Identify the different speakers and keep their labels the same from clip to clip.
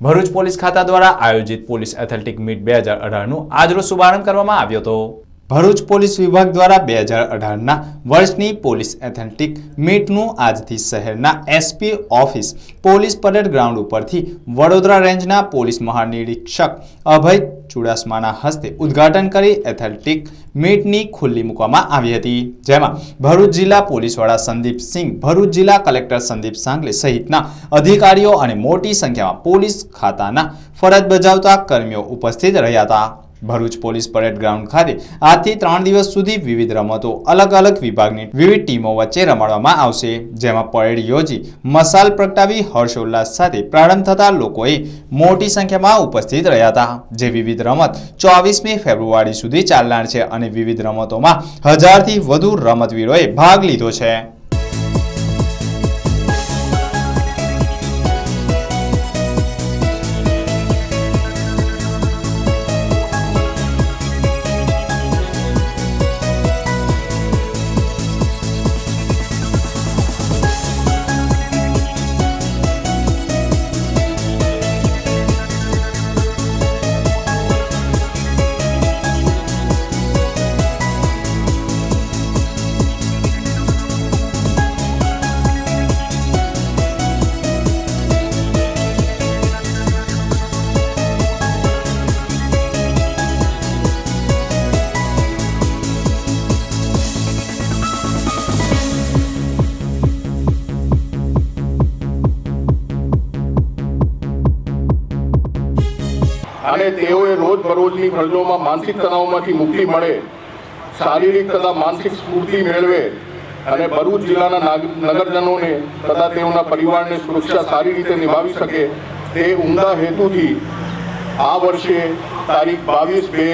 Speaker 1: Bharuch police ખાતા દ્વારા આયોજિત પોલીસ એથ્લેટિક મીટ બે હજાર અઢારનું આજરોજ શુભારંભ કરવામાં આવ્યો હતો. ભરૂચ પોલીસ વિભાગ દ્વારા બે હજાર અઢારના વર્ષની પોલીસ એથેન્ટિક મીટનું આજથી શહેરના SP office police parade ground ઉપરથી વડોદરા રેન્જના પોલીસ મહાનિરીક્ષક અભય ચુડાસમાના હસ્તે ઉદ્ઘાટન કરી એથ્લેટિક મીટની ખુલ્લી મૂકવામાં આવી હતી. જેમાં ભરૂચ જિલ્લા પોલીસ વડા સંદીપ સિંહ ભરૂચ જિલ્લા કલેક્ટર સંદીપ સાંગલે સહિતના અધિકારીઓ અને મોટી સંખ્યામાં પોલીસ ખાતાના ફરજ બજાવતા કર્મીઓ ઉપસ્થિત રહ્યા હતા. ભરૂચ પોલીસ પરેડ ગ્રાઉન્ડ ખાતે આજથી ત્રણ દિવસ સુધી વિવિધ રમતો અલગ અલગ વિભાગની વિવિધ ટીમો વચ્ચે રમાડવામાં આવશે, જેમાં પરેડ યોજી મસાલ પ્રગટાવી હર્ષોલ્લાસ સાથે પ્રારંભ થતા લોકોએ મોટી સંખ્યામાં ઉપસ્થિત રહ્યા હતા, જે વિવિધ રમત ચોવીસમી ફેબ્રુઆરી સુધી ચાલનાર છે અને વિવિધ રમતોમાં હજારથી વધુ રમતવીરોએ ભાગ લીધો છે.
Speaker 2: રોજ બરોજની માનસિક તણાવમાંથી મુક્તિ મળે, શારીરિક તથા માનસિક સ્ફૂર્તિ મેળવે અને ભરૂચ જિલ્લાના નગરજનોને તથા તેઓના પરિવારને સુરક્ષા સારી રીતે નિભાવી શકે તે ઉમદા હેતુથી આ વર્ષે તારીખ બાવીસ બે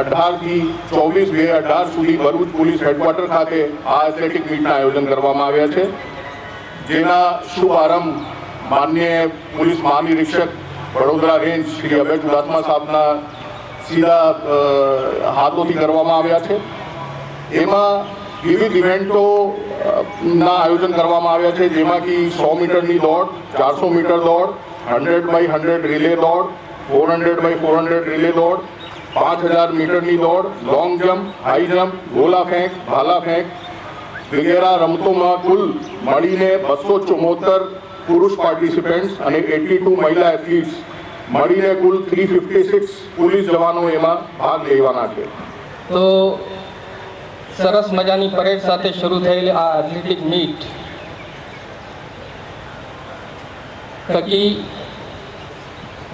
Speaker 2: અઢારથી ચોવીસ બે અઢાર સુધી ભરૂચ પોલીસ હેડક્વાર્ટર ખાતે આ એથ્લેટિક મીટના આયોજન કરવામાં આવ્યા છે. જેના શુભારંભ માન્ય પોલીસ મહાનિરીક્ષક વડોદરા રેન્જ શ્રી અભય ચુડાસમા સાહેબના સીધા હાથોથી કરવામાં આવ્યા છે. એમાં વિવિધ ઇવેન્ટો ના આયોજન કરવામાં આવ્યા છે, જેમાં કે સો મીટરની દોડ, ચારસો મીટર દોડ, હંડ્રેડ બાય હંડ્રેડ રિલે દોડ, four hundred by four hundred relay દોડ, પાંચ હજાર મીટરની દોડ, લોંગ જમ્પ, હાઈ જમ્પ, ગોલા ફેંક, ભાલા ફેંક, વગેરે રમતોમાં કુલ મળીને બસો ચુમ્મોતેર પુરુષ પાર્ટિસિપેન્ટ્સ અને એટી ટુ મહિલા એથ્લીટ્સ મળીને કુલ થ્રી ફિફ્ટી સિક્સ પોલીસ જવાનો એમાં ભાગ લેવાના છે.
Speaker 3: તો સરસ મજાની પરેડ સાથે શરૂ થયેલી આ એથ્લેટિક મીટ થકી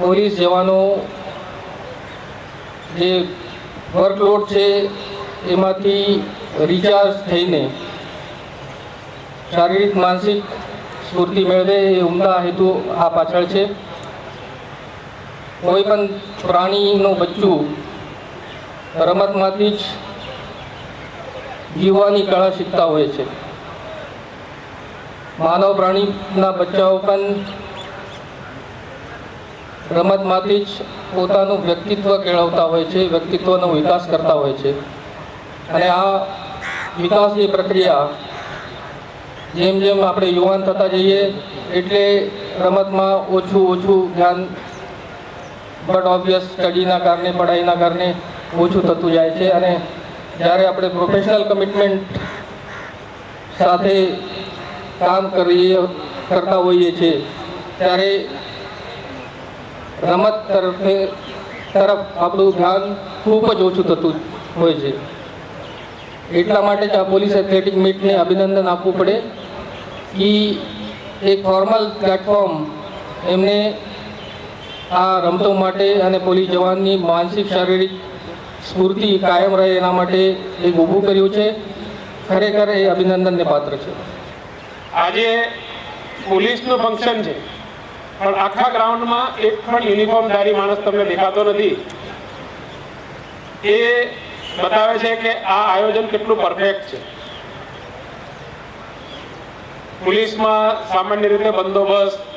Speaker 3: પોલીસ જવાનો જે વર્કલોડ છે એમાંથી રિચાર્જ થઈને શારીરિક, માનસિક સ્ફૂર્તિ મેળવે એ ઉમદા હેતુ આ પાછળ છે. કોઈ પણ પ્રાણીનું બચ્ચું રમતમાંથી જ જીવવાની કળા શીખતા હોય છે. માનવ પ્રાણીના બચ્ચાઓ પણ રમતમાંથી જ પોતાનું વ્યક્તિત્વ કેળવતા હોય છે, વ્યક્તિત્વનો વિકાસ કરતા હોય છે. અને આ વિકાસની પ્રક્રિયા જેમ જેમ આપણે યુવાન થતા જઈએ, એટલે રમતમાં ઓછું ઓછું ધ્યાન બટ ઓબ્વિયસ સ્ટડીના કારણે, પઢાઈના કારણે ઓછું થતું જાય છે અને જ્યારે આપણે પ્રોફેશનલ કમિટમેન્ટ સાથે કામ કરીએ, કરતા હોઈએ છીએ, ત્યારે રમત તરફે તરફ આપણું ધ્યાન ખૂબ જ ઓછું થતું હોય છે. એટલા માટે જ આ પોલીસ એથ્લેટિક મીટને અભિનંદન આપવું પડે. કે એક ફોર્મલ પ્લેટફોર્મ એમને આ રમતો માટે અને પોલીસ જવાનની માનસિક શારીરિક સ્ફૂર્તિ કાયમ રહે એના માટે એક ઊભું કર્યું છે. ખરેખર એ અભિનંદનને પાત્ર છે.
Speaker 4: આજે પોલીસનું ફંક્શન છે. પણ આખા ગ્રાઉન્ડમાં એક પણ યુનિફોર્મધારી માણસ તમને દેખાતો નથી. એ બતાવે છે કે આ આયોજન કેટલું પરફેક્ટ છે. પોલીસમાં સામાન્ય રીતે બંદોબસ્ત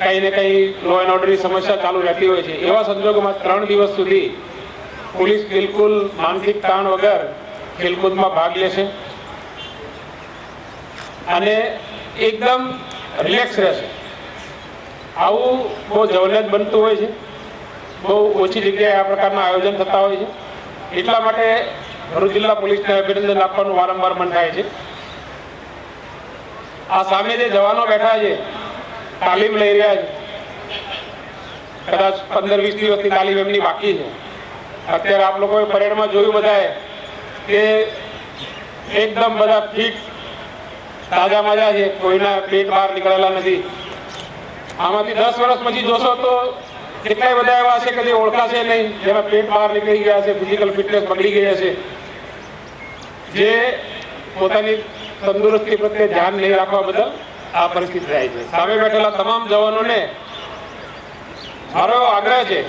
Speaker 4: કંઈ ને કંઈ લો એન્ડ ઓર્ડરની સમસ્યા ચાલુ રહેતી હોય છે. એવા સંજોગોમાં ત્રણ દિવસ સુધી પોલીસ બિલકુલ માનસિક તાણ વગર ખેલકૂદમાં ભાગ લેશે અને એકદમ રિલેક્સ રહેશે. આવું બહુ જવલ્ય બનતું હોય છે. બહુ ઓછી જગ્યાએ આ પ્રકારના આયોજન થતા હોય છે. એટલા માટે ભરૂચ જિલ્લા પોલીસને અભિનંદન આપવાનું વારંવાર મન થાય છે. આ સામે જે જવાનો બેઠા છે તાલીમ લઈ રહ્યા છે. કદાચ પંદર વીસ દિવસની તાલીમ એમની બાકી છે. અત્યારે આપ લોકોએ પરેડમાં જોયું બધાએ કે એકદમ બધા ફિટ તાજા મજા છે. કોઈના પેટ બહાર નીકળેલા નથી. આમાંથી દસ વર્ષ પછી જોશો તો કેટલાય બધા એવા છે કે જે ઓળખાશે નહીં, જેના પેટ બહાર નીકળી ગયા છે ફિઝિકલ ફિટનેસ બગડી ગઈ હશે જે પોતાની તંદુરસ્તી પ્રત્યે ધ્યાન નહીં રાખવા બદલ આ પરિસ્થિતિ થાય છે. સામે બેઠેલા તમામ જવાનોને મારો આગ્રહ છે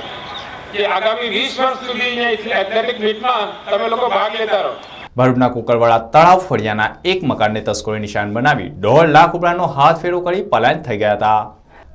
Speaker 4: કે આગામી વીસ વર્ષ સુધી એથ્લેટિક મીટમાં તમે લોકો ભાગ લેતા રહો.
Speaker 1: ભરૂચના કુકરવાડા તળાવ ફળિયાના એક મકાનને તસ્કરોએ નિશાન બનાવી દોઢ લાખ રૂપિયાનો હાથ ફેરો કરી પલાયન થઈ ગયા હતા.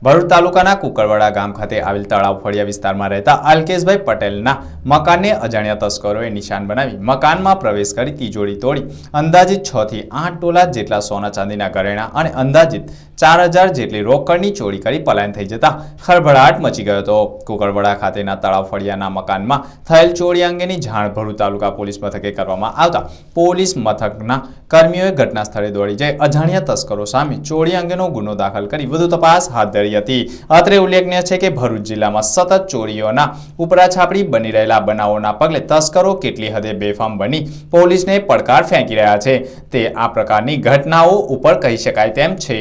Speaker 1: ભરૂચ તાલુકાના કુકરવાડા ગામ ખાતે આવેલ તળાવ ફળિયા વિસ્તારમાં રહેતા અલ્કેશભાઈ પટેલના મકાનને અજાણ્યા તસ્કરોએ નિશાન બનાવી મકાનમાં પ્રવેશ કરી તિજોરી તોડી, અંદાજિત છ થી આઠ ટોલા જેટલા સોના ચાંદીના ઘરેણા અને અંદાજિત ચાર હજાર જેટલી રોકડની ચોરી કરી પલાયન થઈ જતા ખળભળાટ મચી ગયો હતો. કુકરવાડા ખાતેના તળાવ ફળિયાના મકાનમાં થયેલ ચોરી અંગેની જાણ ભરૂચ તાલુકા પોલીસ મથકે કરવામાં આવતા પોલીસ મથકના કર્મીઓએ ઘટના સ્થળે દોડી જઈ અજાણ્યા તસ્કરો સામે ચોરી અંગેનો ગુનો દાખલ કરી વધુ તપાસ હાથ ધરી હતી. અત્રે ઉલ્લેખનીય છે કે ભરૂચ જિલ્લામાં સતત ચોરીઓના ઉપરાછાપડી બની રહેલા બનાવોના પગલે તસ્કરો કેટલી હદે બેફામ બની પોલીસને પડકાર ફેંકી રહ્યા છે. તે આ પ્રકારની ઘટનાઓ ઉપર કહી શકાય તેમ છે.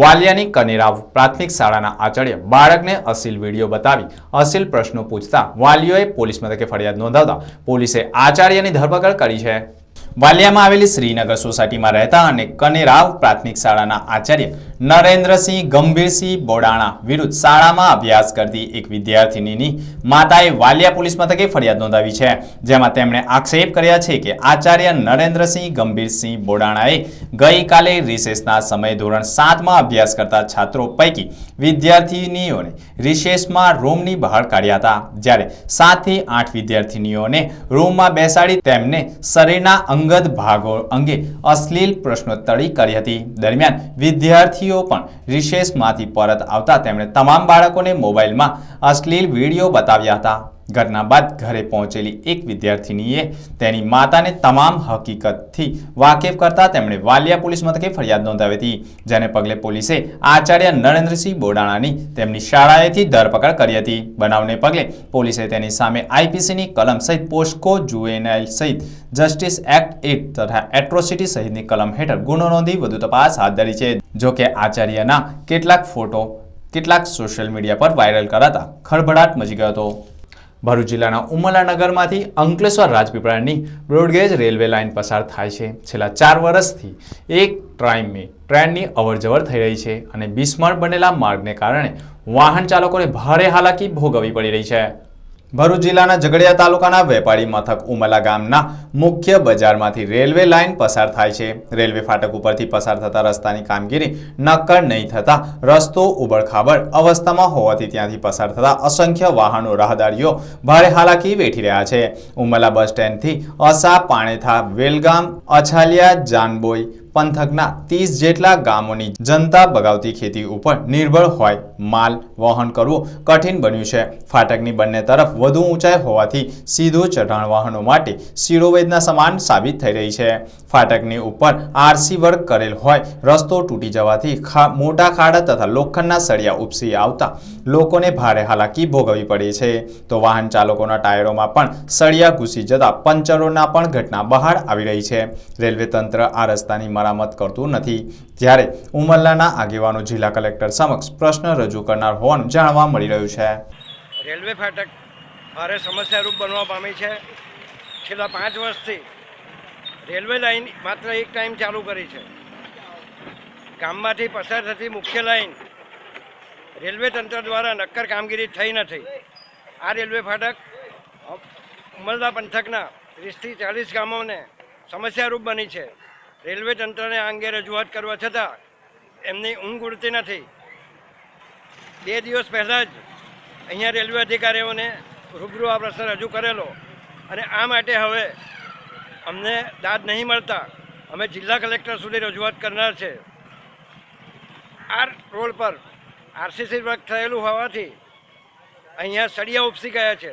Speaker 1: વાલિયાની કનેરાવ પ્રાથમિક શાળાના આચાર્ય બાળકને અસીલ વીડિયો બતાવી અસીલ પ્રશ્નો પૂછતા વાલીઓએ પોલીસ મથકે ફરિયાદ નોંધાવતા પોલીસે આચાર્યની ધરપકડ કરી છે. વાલિયામાં આવેલી શ્રીનગર સોસાયટીમાં રહેતા અને કનેરાવ પ્રાથમિક શાળાના આચાર્ય નરેન્દ્રસિંહ ગંભીરસિંહ બોડાણા વિરુદ્ધ શાળામાં અભ્યાસ કરતી એક વિદ્યાર્થિનીની માતાએ વાલિયા પોલીસ મથકે ફરિયાદ નોંધાવી છે. જેમાં તેમણે આક્ષેપ કર્યા છે કે આચાર્ય નરેન્દ્રસિંહ ગંભીરસિંહ બોડાણાએ ગઈકાલે રિસેસના સમયે ધોરણ સાતમાં અભ્યાસ કરતા છાત્રો પૈકી વિદ્યાર્થિનીઓને રિસેસમાં રૂમની બહાર કાઢ્યા હતા. જ્યારે સાતથી આઠ વિદ્યાર્થિનીઓને રૂમમાં બેસાડી તેમને શરીરના અંગત ભાગો અંગે અશ્લીલ પ્રશ્નોત્તરી કરી હતી. દરમિયાન વિદ્યાર્થીઓ પણ રિશેષમાંથી પરત આવતા તેમણે તમામ બાળકોને મોબાઈલમાં અશ્લીલ વીડિયો બતાવ્યા હતા. ઘટના બાદ ઘરે પહોંચેલી એક વિદ્યાર્થિનીએ તેની માતાને તમામ હકીકતથી વાકેફ કરતા તેમણે વાલિયા પોલીસ મથકે ફરિયાદ નોંધાવી હતી, જેને પગલે પોલીસે આચાર્ય નરેન્દ્રસિંહ બોડાણાની તેમની શાળાએથી ધરપકડ કરી હતી. બનાવને પગલે પોલીસે તેની સામે આઈપીસીની કલમ સહિત પોસ્કો જુએનાઇલ સહિત જસ્ટિસ એક્ટ એટ તથા એટ્રોસિટી સહિતની કલમ હેઠળ ગુનો નોંધી વધુ તપાસ હાથ ધરી છે. જોકે આચાર્યના કેટલાક ફોટો, કેટલાક સોશિયલ મીડિયા પર વાયરલ કરાતા ખળભળાટ મચી ગયો હતો. ભરૂચ જિલ્લાના ઉમલા નગરમાંથી અંકલેશ્વર રાજપીપળાની બ્રોડગેજ રેલવે લાઇન પસાર થાય છે. છેલ્લા ચાર વર્ષથી એક ટ્રાઇમે ટ્રેનની અવરજવર થઈ રહી છે અને બિસ્માર બનેલા માર્ગને કારણે વાહન ચાલકોને ભારે હાલાકી ભોગવવી પડી રહી છે. ભરૂચ જિલ્લાના ઝઘડિયા તાલુકાના વેપારી મથક ઉમલા ગામના મુખ્ય બજારમાંથી રેલવે લાઇન પસાર થાય છે. રેલવે ફાટક ઉપરથી પસાર થતા રસ્તાની કામગીરી નક્કર નહીં થતા રસ્તો ઉબડખાબડ અવસ્થામાં હોવાથી ત્યાંથી પસાર થતા અસંખ્ય વાહનો રાહદારીઓ ભારે હાલાકી વેઠી રહ્યા છે. ઉમલા બસ સ્ટેન્ડથી અસા પાણેથા વેલગામ અછાલિયા જાનબોઈ પંથકના ત્રીસ જેટલા ગામોની જનતા બગાવતી ખેતી ઉપર નિર્ભર હોય, માલ વહન કરવું કઠિન બન્યું છે. ફાટકની બંને તરફ વધુ ઊંચાઈ હોવાથી સીધું ચઢાણ વાહનો માટે શિરોવેદના સમાન સાબિત થઈ રહી છે. ફાટકની ઉપર આરસી વર્ક કરેલ હોય, રસ્તો તૂટી જવાથી મોટા ખાડા તથા લોખંડના સળિયા ઉપસી આવતા લોકોને ભારે હાલાકી ભોગવવી પડી છે. તો વાહન ચાલકોના ટાયરોમાં પણ સળિયા ઘૂસી જતા પંચરોના પણ ઘટના બહાર આવી રહી છે. રેલવે તંત્ર આ રસ્તાની મરામત કરતું નથી. જ્યારે ઉમરલાના આગેવાનો જિલ્લા કલેક્ટર સમક્ષ પ્રશ્ન રજૂ કરનાર હોવાનું જાણવા મળી રહ્યું છે.
Speaker 5: રેલવે ફાટક ભારે સમસ્યારૂપ બનવા પામી છે. છેલ્લા પાંચ વર્ષથી રેલવે લાઇન માત્ર એક ટાઈમ ચાલુ કરી છે. ગામમાંથી પસાર થતી મુખ્ય લાઇન રેલવે તંત્ર દ્વારા નક્કર કામગીરી થઈ નથી. આ રેલવે ફાટક ઉમરદા પંથકના ત્રીસથી ચાલીસ ગામોને સમસ્યારૂપ બની છે. રેલવે તંત્રને આ અંગે રજૂઆત કરવા છતાં એમની ઊંઘ ઉડતી નથી. બે દિવસ પહેલાં જ અહીંયા રેલવે અધિકારીઓને રૂબરૂ આ પ્રશ્ન રજૂ કરેલો અને આ માટે હવે અમને દાદ નહીં મળતા અમે જિલ્લા કલેક્ટર સુધી રજૂઆત કરનાર છે. આ રોડ પર આરસીસી વર્ક થયેલું હોવાથી અહીંયા સળિયા ઉપસી ગયા છે.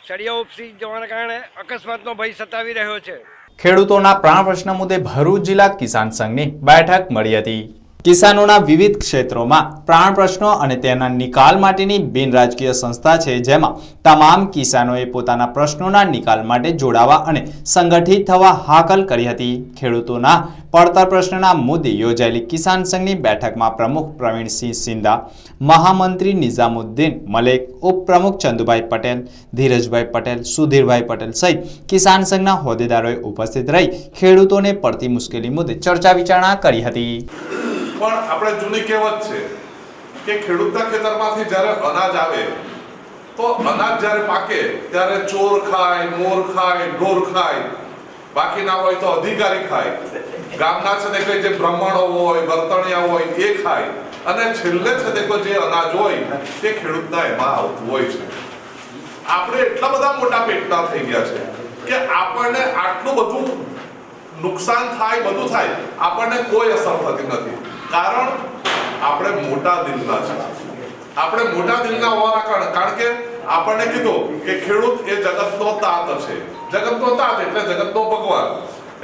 Speaker 5: સળિયા ઉપસી જવાના કારણે અકસ્માતનો ભય સતાવી રહ્યો છે.
Speaker 1: ખેડૂતોના પ્રાણ પ્રશ્ન મુદ્દે ભરૂચ જિલ્લા કિસાન સંઘની બેઠક મળી હતી. કિસાનોના વિવિધ ક્ષેત્રોમાં પ્રાણ પ્રશ્નો અને તેના નિકાલ માટેની બિન રાજકીય સંસ્થા છે, જેમાં તમામ કિસાનોએ પોતાના પ્રશ્નોના નિકાલ માટે જોડાવા અને સંગઠિત થવા હાકલ કરી હતી. ખેડૂતોના પડતર પ્રશ્નના મુદ્દે યોજાયેલી કિસાન સંઘની બેઠકમાં પ્રમુખ પ્રવીણસિંહ સિંધા, મહામંત્રી નિઝામુદ્દીન મલેક, ઉપપ્રમુખ ચંદુભાઈ પટેલ, ધીરજભાઈ પટેલ, સુધીરભાઈ પટેલ સહિત કિસાન સંઘના હોદ્દેદારોએ ઉપસ્થિત રહી ખેડૂતોને પડતી મુશ્કેલી મુદ્દે ચર્ચા વિચારણા કરી હતી.
Speaker 6: પણ આપણે જૂની કહેવત છે કે ખેડૂતના ખેતરમાંથી જ્યારે અનાજ આવે, તો અનાજ જ્યારે પાકે, ત્યારે ચોર ખાય, મોર ખાય, ઢોર ખાય. બાકી ના હોય તો અધિકારી ખાય. ગામના છે તે જે બ્રાહ્મણો હોય, વર્તણિયા હોય, એ ખાય. અને છેલ્લે છે તે જે અનાજ હોય, તે ખેડૂતના એમાં આવતું હોય છે. આપણે એટલા બધા મોટા પેટના થઈ ગયા છે કે આપણને આટલું બધું નુકસાન થાય, બધું થાય. આપણને કોઈ અસર થતી નથી. કારણ આપણે મોટા દિલના છે. આપણે મોટા દિલના હોવાના કારણે કારણ કે આપણને કીધું કે ખેડૂત એ જગતનો તાત છે. જગતનો તાત એટલે જગતનો ભગવાન.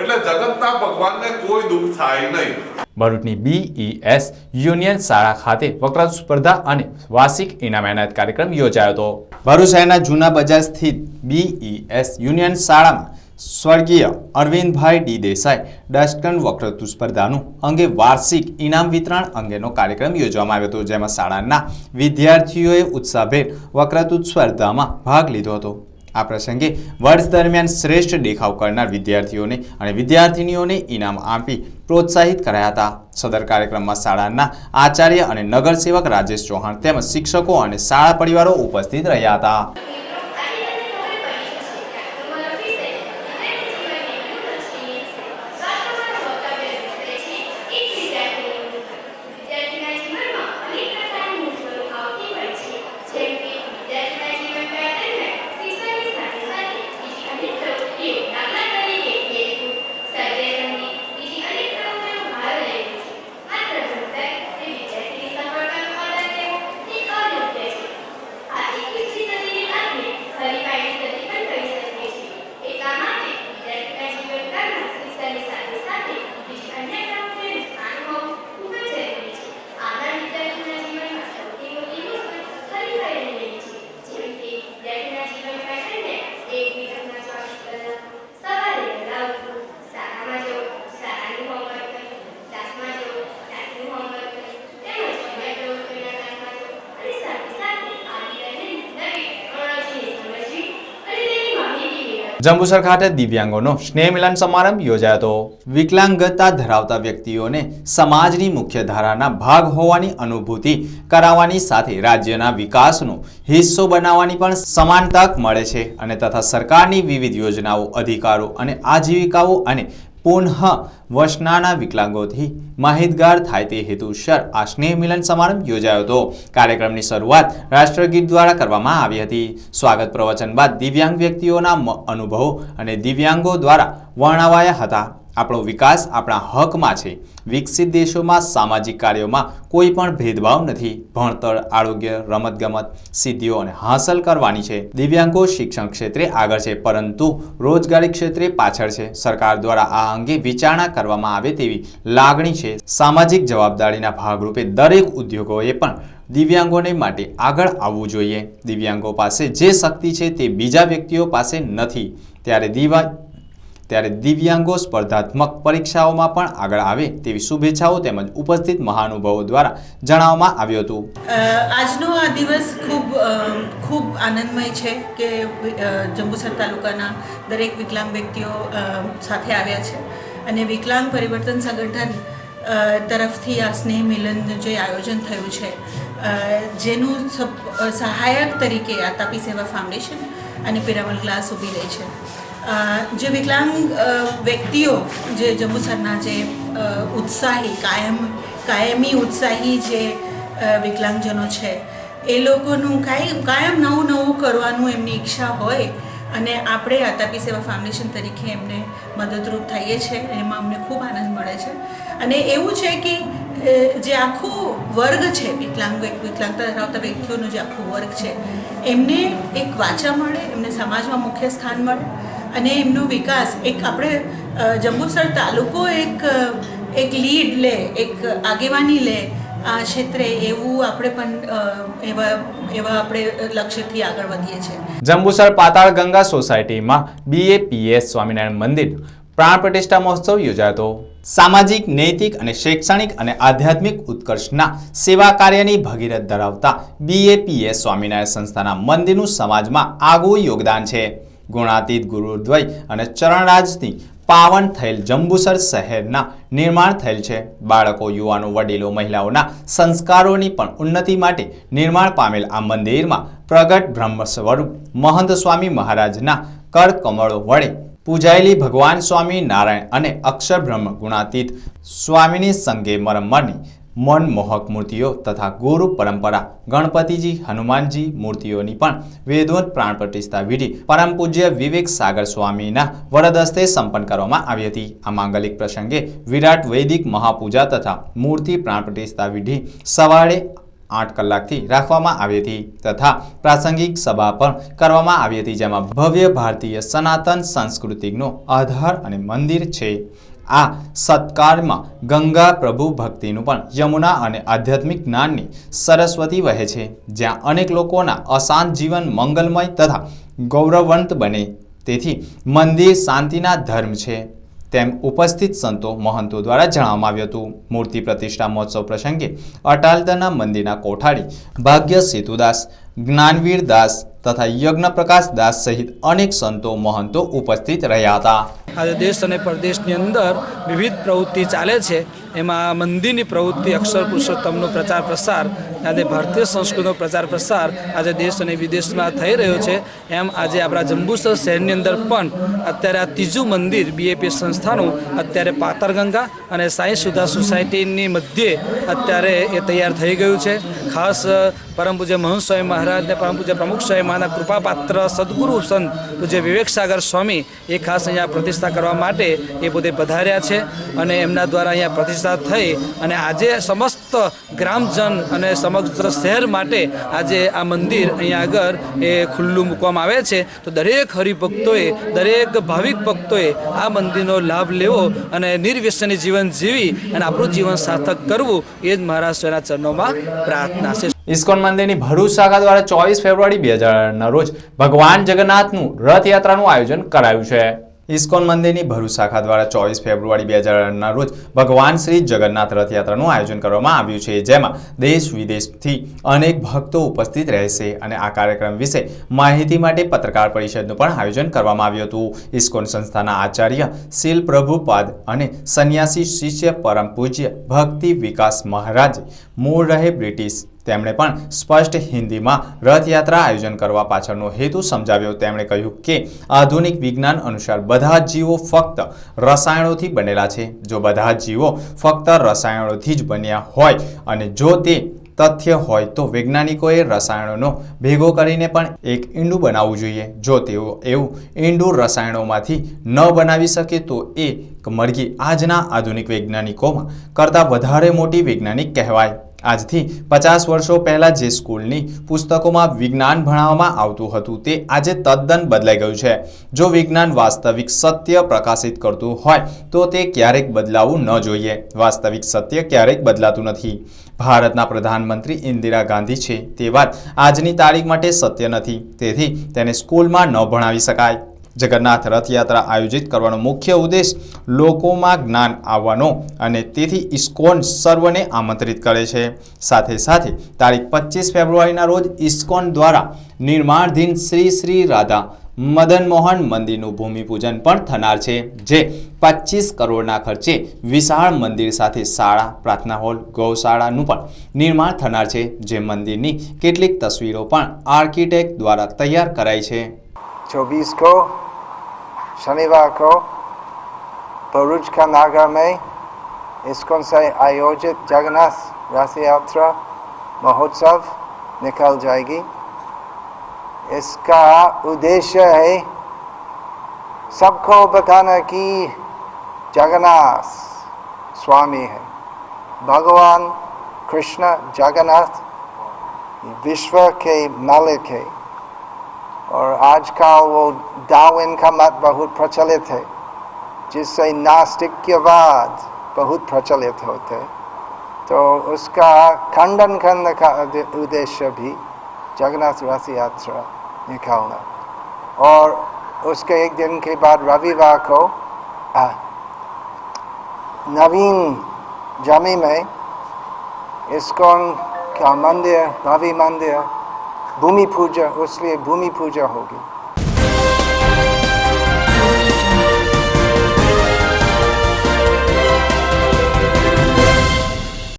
Speaker 6: એટલે જગતના ભગવાનને કોઈ દુઃખ થાય નહીં.
Speaker 1: ભરૂચની બીઈએસ યુનિયન શાળા ખાતે વક્તૃત્વ સ્પર્ધા અને વાર્ષિક ઇનામ એનાયત કાર્યક્રમ યોજાયો હતો. ભરૂચ શહેરના જૂના બજાર સ્થિત બીઈએસ યુનિયન શાળામાં સ્વર્ગીય અરવિંદભાઈ ડી દેસાઈ ડસ્ટકન વક્તૃત્વ સ્પર્ધાનું અંગે વાર્ષિક ઇનામ વિતરણ અંગેનો કાર્યક્રમ યોજવામાં આવ્યો હતો, જેમાં શાળાના વિદ્યાર્થીઓએ ઉત્સાહભેર વક્તૃત્વ સ્પર્ધામાં ભાગ લીધો હતો. આ પ્રસંગે વર્ષ દરમિયાન શ્રેષ્ઠ દેખાવ કરનાર વિદ્યાર્થીઓને અને વિદ્યાર્થિનીઓને ઇનામ આપી પ્રોત્સાહિત કરાયા હતા. સદર કાર્યક્રમમાં શાળાના આચાર્ય અને નગરસેવક રાજેશ ચૌહાણ તેમજ શિક્ષકો અને શાળા પરિવારો ઉપસ્થિત રહ્યા હતા. જંબુસર ખાતે દિવ્યાંગોનો સ્નેહ મિલન સમારંભ યોજાયો હતો. વિકલાંગતા ધરાવતા વ્યક્તિઓને સમાજની મુખ્ય ધારાના ભાગ હોવાની અનુભૂતિ કરાવવાની સાથે રાજ્યના વિકાસનો હિસ્સો બનાવવાની પણ સમાન તક મળે છે અને તથા સરકારની વિવિધ યોજનાઓ, અધિકારો અને આજીવિકાઓ અને પુનઃ વસનાના વિકલાંગોથી માહિતગાર થાય તે હેતુસર આ સ્નેહ મિલન સમારંભ યોજાયો હતો. કાર્યક્રમની શરૂઆત રાષ્ટ્રગીત દ્વારા કરવામાં આવી હતી. સ્વાગત પ્રવચન બાદ દિવ્યાંગ વ્યક્તિઓના અનુભવો અને દિવ્યાંગો દ્વારા વર્ણવાયા હતા. આપણો વિકાસ આપણા હકમાં છે. વિકસિત દેશોમાં સામાજિક કાર્યોમાં કોઈ પણ ભેદભાવ નથી. ભણતર, આરોગ્ય, રમતગમત સિદ્ધિઓ હાંસલ કરવાની છે. દિવ્યાંગો શિક્ષણ ક્ષેત્રે આગળ છે, પરંતુ રોજગારી ક્ષેત્રે પાછળ છે. સરકાર દ્વારા આ અંગે વિચારણા કરવામાં આવે તેવી લાગણી છે. સામાજિક જવાબદારીના ભાગરૂપે દરેક ઉદ્યોગોએ પણ દિવ્યાંગોને માટે આગળ આવવું જોઈએ. દિવ્યાંગો પાસે જે શક્તિ છે તે બીજા વ્યક્તિઓ પાસે નથી. ત્યારે દિવા ત્યારે દિવ્યાંગો સ્પર્ધાત્મક પરીક્ષાઓમાં પણ આગળ આવે તેવી શુભેચ્છાઓ તેમજ ઉપસ્થિત મહાનુભાવો દ્વારા જણાવવામાં આવ્યું હતું.
Speaker 7: આજનો આ દિવસ ખૂબ ખૂબ આનંદમય છે કે જંબુસર તાલુકાના દરેક વિકલાંગ વ્યક્તિઓ સાથે આવ્યા છે. અને વિકલાંગ પરિવર્તન સંગઠન તરફથી આ સ્નેહ મિલનનું જે આયોજન થયું છે જેનું સહાયક તરીકે આ તાપી સેવા ફાઉન્ડેશન અને પિરામલ ક્લાસ ઊભી રહી છે. જે વિકલાંગ વ્યક્તિઓ જે જંબુસરના જે ઉત્સાહી, કાયમ, કાયમી ઉત્સાહી જે વિકલાંગજનો છે, એ લોકોનું કાંઈ, કાયમ નવું નવું કરવાનું એમની ઈચ્છા હોય અને આપણે આ તાપી સેવા ફાઉન્ડેશન તરીકે એમને મદદરૂપ થઈએ છીએ એમાં અમને ખૂબ આનંદ મળે છે. અને એવું છે કે જે આખું વર્ગ છે, વિકલાંગ વિકલાંગતા ધરાવતા વ્યક્તિઓનું જે આખું વર્ગ છે, એમને એક વાચા મળે, એમને સમાજમાં મુખ્ય સ્થાન મળે અને એમનો વિકાસ. એક આપણે જંબુસર તાલુકો એક એક લીડ લે, એક આગેવાની લે આ ક્ષેત્રે એવું આપણે પણ એવા એવા આપણે લક્ષ્યથી આગળ વધીએ છીએ.
Speaker 1: જંબુસર પાતાળ ગંગા સોસાયટીમાં બીએપીએસ સ્વામિનારાયણ મંદિર પ્રાણ પ્રતિષ્ઠા મહોત્સવ યોજાતો સામાજિક, નૈતિક અને શૈક્ષણિક અને આધ્યાત્મિક ઉત્કર્ષના સેવા કાર્યની ભગીરથ ધરાવતા બીએપીએસ સ્વામિનારાયણ સંસ્થાના મંદિરનું સમાજમાં આગવું યોગદાન છે. ગુણાતીત ગુરુદ્વય અને ચરણરાજની પાવન થયેલ જંબુસર શહેરના નિર્માણ થયેલ છે. બાળકો, યુવાનો, વડીલો, મહિલાઓના સંસ્કારોની પણ ઉન્નતિ માટે નિર્માણ પામેલ આ મંદિરમાં પ્રગટ બ્રહ્મ સ્વરૂપ મહંત સ્વામી મહારાજના કર કમળો વડે પૂજાયેલી ભગવાન સ્વામી નારાયણ અને અક્ષર બ્રહ્મ ગુણાતીત સ્વામીની સંગે મરમરની મનમોહક મૂર્તિઓ તથા ગુરુ પરંપરા ગણપતિજી, હનુમાનજી મૂર્તિઓની પણ વેદોત પ્રાણ પ્રતિષ્ઠા વિધિ પરમ પૂજ્ય વિવેક સાગર સ્વામીના વરદસ્તે સંપન્ન કરવામાં આવી હતી. આ માંગલિક પ્રસંગે વિરાટ વૈદિક મહાપૂજા તથા મૂર્તિ પ્રાણ પ્રતિષ્ઠા વિધિ સવારે આઠ કલાકથી રાખવામાં આવી હતી તથા પ્રાસંગિક સભા પણ કરવામાં આવી હતી, જેમાં ભવ્ય ભારતીય સનાતન સંસ્કૃતિનો આધાર અને મંદિર છે. આ સત્કારમાં ગંગા પ્રભુ ભક્તિનું પણ યમુના અને આધ્યાત્મિક જ્ઞાનની સરસ્વતી વહે છે, જ્યાં અનેક લોકોના અશાંત જીવન મંગલમય તથા ગૌરવવંત બને. તેથી મંદિર શાંતિના ધર્મ છે, તેમ ઉપસ્થિત સંતો મહંતો દ્વારા જણાવવામાં આવ્યું હતું. મૂર્તિ પ્રતિષ્ઠા મહોત્સવ પ્રસંગે અટાલતાના મંદિરના કોઠારી ભાગ્ય સેતુદાસ જ્ઞાનવીર દાસ તથા યજ્ઞ પ્રકાશ દાસ સહિત અનેક સંતો મહંતો ઉપસ્થિત રહ્યા હતા.
Speaker 8: આજે દેશ અને પરદેશની અંદર વિવિધ પ્રવૃત્તિ ચાલે છે. એમાં મંદિરની પ્રવૃત્તિ, અક્ષર પુરુષોત્તમનો પ્રચાર પ્રસાર, આજે ભારતીય સંસ્કૃતિનો પ્રચાર પ્રસાર આજે દેશ અને વિદેશમાં થઈ રહ્યો છે. એમ આજે આપણા જંબુસર શહેરની અંદર પણ અત્યારે આ ત્રીજું મંદિર બીએપી સંસ્થાનું અત્યારે પાતરગંગા અને સાંઈ સુધા સોસાયટીની મધ્યે અત્યારે એ તૈયાર થઈ ગયું છે. ખાસ પરમ પૂજ્ય મહંત સ્વામી મહારાજને પરમ પૂજ્ય પ્રમુખ સ્વામી મહારાજના કૃપાપાત્ર સદગુરુ સંત પૂજ્ય વિવેક સાગર સ્વામી એ ખાસ અહીંયા પ્રતિષ્ઠા કરવા માટે એ પોતે પધાર્યા છે અને એમના દ્વારા અહીંયા પ્રતિષ્ઠા થઈ અને આજે સમસ્ત ગ્રામજન અને સમગ્ર શહેર માટે આજે આ મંદિર અહીંયા આગળ એ ખુલ્લું મૂકવામાં આવે છે. તો દરેક હરિભક્તોએ, દરેક ભાવિક ભક્તોએ આ મંદિરનો લાભ લેવો અને નિર્વ્યસની જીવન જીવી અને આપણું જીવન સાર્થક કરવું એ જ મહારાજ સ્વામીના ચરણોમાં પ્રાર્થના છે.
Speaker 1: ઇસ્કોન મંદિરની ભરૂચ શાખા દ્વારા ચોવીસ ફેબ્રુઆરી બે હજારના રોજ ભગવાન જગન્નાથનું રથયાત્રાનું આયોજન કરાયું છે. ઇસ્કોન મંદિરની ભરૂચ શાખા દ્વારા ચોવીસ ફેબ્રુઆરી બે હજારના રોજ ભગવાન શ્રી જગન્નાથ રથયાત્રાનું આયોજન કરવામાં આવ્યું છે, જેમાં દેશ વિદેશથી અનેક ભક્તો ઉપસ્થિત રહેશે અને આ કાર્યક્રમ વિશે માહિતી માટે પત્રકાર પરિષદનું પણ આયોજન કરવામાં આવ્યું હતું. ઇસ્કોન સંસ્થાના આચાર્ય શીલ પ્રભુપાદ અને સંન્યાસી શિષ્ય પરમ પૂજ્ય ભક્તિ વિકાસ મહારાજ, મૂળ રહે બ્રિટિશ તેમણે પણ સ્પષ્ટ હિન્દીમાં રથયાત્રા આયોજન કરવા પાછળનો હેતુ સમજાવ્યો. તેમણે કહ્યું કે આધુનિક વિજ્ઞાન અનુસાર બધા જ જીવો ફક્ત રસાયણોથી બનેલા છે. જો બધા જ જીવો ફક્ત રસાયણોથી જ બન્યા હોય અને જો તે તથ્ય હોય તો વૈજ્ઞાનિકોએ રસાયણોનો ભેગો કરીને પણ એક ઈંડું બનાવવું જોઈએ. જો તેઓ એવું ઈંડું રસાયણોમાંથી ન બનાવી શકે તો એ મરઘી આજના આધુનિક વૈજ્ઞાનિકોમાં કરતાં વધારે મોટી વૈજ્ઞાનિક કહેવાય. આજથી પચાસ વર્ષો પહેલાં જે સ્કૂલની પુસ્તકોમાં વિજ્ઞાન ભણાવવામાં આવતું હતું તે આજે તદ્દન બદલાઈ ગયું છે. જો વિજ્ઞાન વાસ્તવિક સત્ય પ્રકાશિત કરતું હોય, તો તે ક્યારેક બદલાવું ન જોઈએ. વાસ્તવિક સત્ય ક્યારેક બદલાતું નથી. ભારતના પ્રધાનમંત્રી ઇન્દિરા ગાંધી છે તે વાત આજની તારીખ માટે સત્ય નથી. તેથી તેને સ્કૂલમાં ન ભણાવી શકાય. જગન્નાથ રથયાત્રા આયોજિત કરવાનો મુખ્ય ઉદ્દેશ લોકોમાં જ્ઞાન આવવાનો અને તેથી ઇસ્કોન સર્વને આમંત્રિત કરે છે. સાથે સાથે તારીખ પચીસ ફેબ્રુઆરીના રોજ ઇસ્કોન દ્વારા નિર્માણધીન શ્રી શ્રી રાધા મદન મોહન મંદિરનું ભૂમિપૂજન પણ થનાર છે, જે પચીસ કરોડના ખર્ચે વિશાળ મંદિર સાથે શાળા, પ્રાર્થના હોલ, ગૌશાળાનું પણ નિર્માણ થનાર છે, જે મંદિરની કેટલીક તસવીરો પણ આર્કિટેક્ટ દ્વારા તૈયાર કરાઈ છે.
Speaker 9: चौबीस को शनिवार को भरूच का नागर में इस्कॉन से आयोजित जगन्नाथ रथ यात्रा महोत्सव निकल जाएगी इसका उद्देश्य है सबको बताना कि जगन्नाथ स्वामी है भगवान कृष्ण जगन्नाथ विश्व के मालिक है और आजकल वो डार्विन का मत बहुत प्रचलित है, जिससे नास्तिक्यवाद बहुत प्रचलित होते तो उसका खंडन खंड का उद्देश्य भी जगन्नाथ रथ यात्रा निकालना। और उसके एक दिन के बाद रविवार को नवीन जमी में इस्कॉन का मंदिर रवि मंदिर भूमि पूजा उसलिए भूमि पूजा होगी